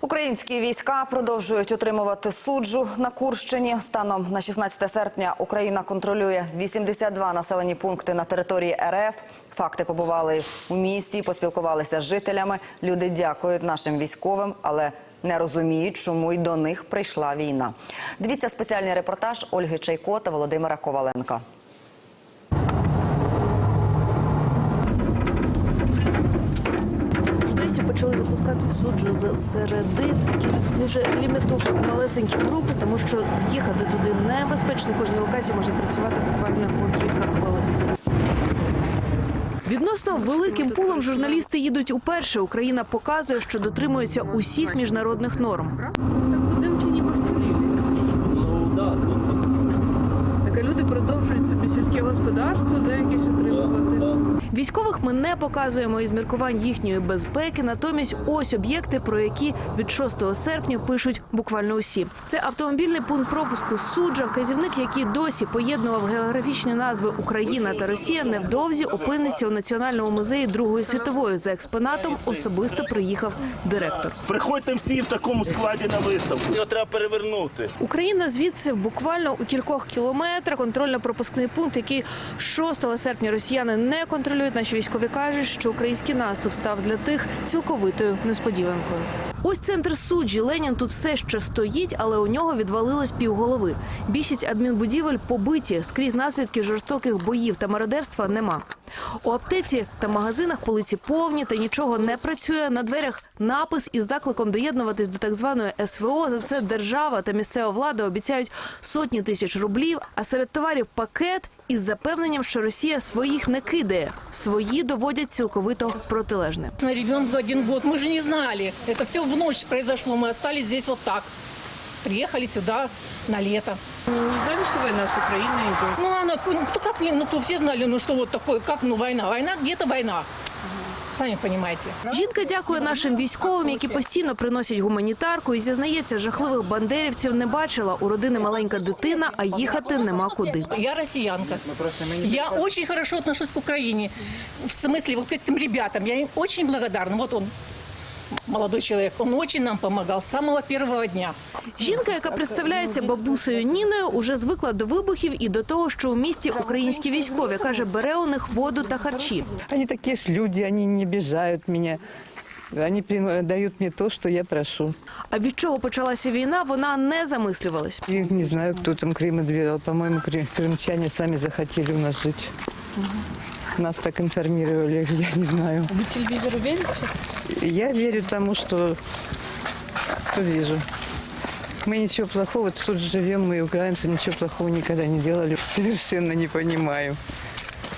Українські війська продовжують утримувати суджу на Курщині. Станом на 16 серпня Україна контролює 82 населені пункти на території РФ. Факти побували у місті, поспілкувалися з жителями. Люди дякують нашим військовим, але не розуміють, чому й до них прийшла війна. Дивіться спеціальний репортаж Ольги Чайко та Володимира Коваленка. Журналістів почали запускати в суджу з середи. Це такі дуже лімітовані малесенькі групи, тому що їхати туди небезпечно. Кожній локації можна працювати буквально по кілька хвилин. Відносно великим пулом журналісти їдуть уперше. Україна показує, що дотримується усіх міжнародних норм. Так будинки ніби вцілілі. Так а люди продовжують собі сільське господарство, де утримувати. Військових ми не показуємо із міркувань їхньої безпеки. Натомість ось об'єкти, про які від 6 серпня пишуть буквально усі. Це автомобільний пункт пропуску суджа, вказівник, який досі поєднував географічні назви Україна та Росія, невдовзі опиниться у національному музеї Другої світової. За експонатом особисто приїхав директор. Приходьте всі в такому складі на виставку. Його треба перевернути. Україна звідси буквально у кількох кілометрах контрольно-пропускний пункт, який 6 серпня росіяни не контролюють. Наші військові кажуть, що український наступ став для тих цілковитою несподіванкою. Ось центр суджі. Ленін тут все ще стоїть, але у нього відвалилось півголови. Більшість адмінбудівель побиті. Скрізь наслідки жорстоких боїв та мародерства нема. У аптеці та магазинах полиці повні та нічого не працює. На дверях напис із закликом доєднуватись до так званої СВО. За це держава та місцева влада обіцяють сотні тисяч рублів. А серед товарів пакет із запевненням, що Росія своїх не кидає. Свої доводять цілковито протилежне. На ребенку один год. Мы же не знали. Это все в ночь произошло. Мы остались здесь вот так. Приехали сюда на лето. Не знали, что война с Украиной идет? Ну, она, ну, кто как не, ну, кто все знали, ну, что вот такое, как, ну, война. Война, где-то война. Сами розумієте. Жінка дякує нашим військовим, які постійно приносять гуманітарку, і зізнається, жахливих бандерівців не бачила. У родини маленька дитина, а їхати нема куди. Я росіянка. Я очень хорошо отношусь к Україні. В смысле, вот к этим ребятам. Я їм очень благодарна. Вот он, молодой человек, он очень нам помогал с самого первого дня. Жінка, яка представляється бабусею Ніною, уже звикла до вибухів і до того, що у місті українські військові каже, бере у них воду та харчі. Они такие ж люди, они не обижают меня. Они при- дают мне то, что я прошу. А від чого почалася війна, вона не замислювалась. Я не знаю, кто там Крым отбирал. По-моему, кры- крымчане сами захотели у нас жить. Нас так информировали, я не знаю. Вы телевизору верите? Я верю тому, что, что вижу. Мы ничего плохого, тут живем, мы украинцы, ничего плохого никогда не делали. Совершенно не понимаю,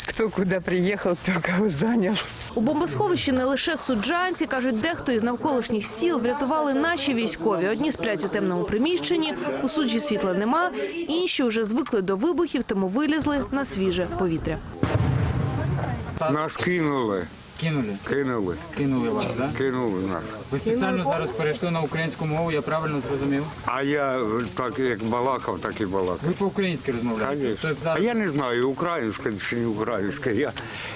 кто куда приехал, кто кого занял. У бомбосховищі не лише суджанці, кажуть, дехто із навколишніх сіл врятували наші військові. Одні сплять у темному приміщенні, у суджі світла нема, інші вже звикли до вибухів, тому вилізли на свіже повітря. Нас кинули, Кинули, кинули, кинули вас, да? кинули нас. Ви спеціально зараз перейшли на українську мову, я правильно зрозумів. А я так як балакав, так і балакав. Ви по-українськи розмовляєте. Конечно. Тобто А зараз я не знаю, українська чи не українська. Я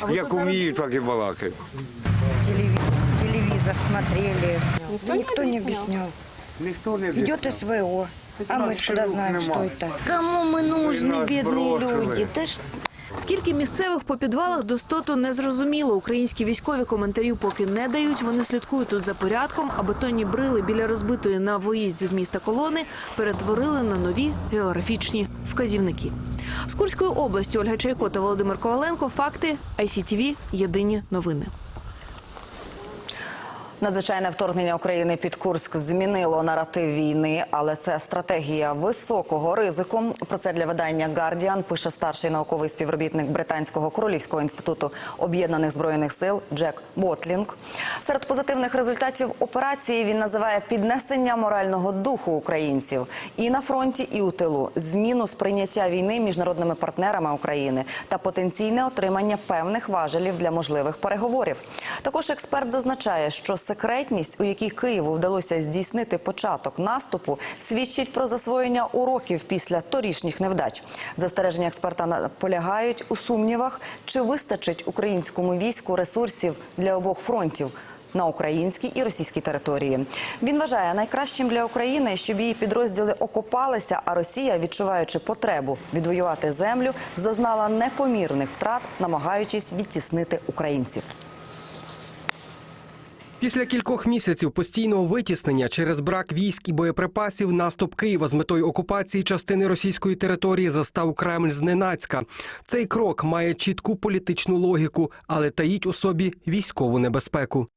як умію, так і балакаю. телеви- телевизор смотрели. Да никто не объяснял. Ніхто не Идет СВО. А мы Наших куда знаем, нема. что это? Кому мы нужны, нас бедные бросили. люди? Да ш- Скільки місцевих по підвалах достоту не зрозуміло. Українські військові коментарів поки не дають. Вони слідкують тут за порядком, а бетонні брили біля розбитої на виїзді з міста колони перетворили на нові географічні вказівники. З Курської області Ольга Чайко та Володимир Коваленко. Факти ICTV. Єдині новини. Надзвичайне вторгнення України під Курськ змінило наратив війни, але це стратегія високого ризику. Про це для видання Guardian пише старший науковий співробітник британського королівського інституту об'єднаних збройних сил Джек Ботлінг. Серед позитивних результатів операції він називає піднесення морального духу українців і на фронті, і у тилу, зміну сприйняття війни міжнародними партнерами України та потенційне отримання певних важелів для можливих переговорів. Також експерт зазначає, що секретність, у якій Києву вдалося здійснити початок наступу, свідчить про засвоєння уроків після торішніх невдач. Застереження експерта полягають у сумнівах, чи вистачить українському війську ресурсів для обох фронтів. на українській і російській території. Він вважає найкращим для України, щоб її підрозділи окопалися, а Росія, відчуваючи потребу відвоювати землю, зазнала непомірних втрат, намагаючись відтіснити українців. Після кількох місяців постійного витіснення через брак військ і боєприпасів наступ Києва з метою окупації частини російської території застав Кремль зненацька. Цей крок має чітку політичну логіку, але таїть у собі військову небезпеку.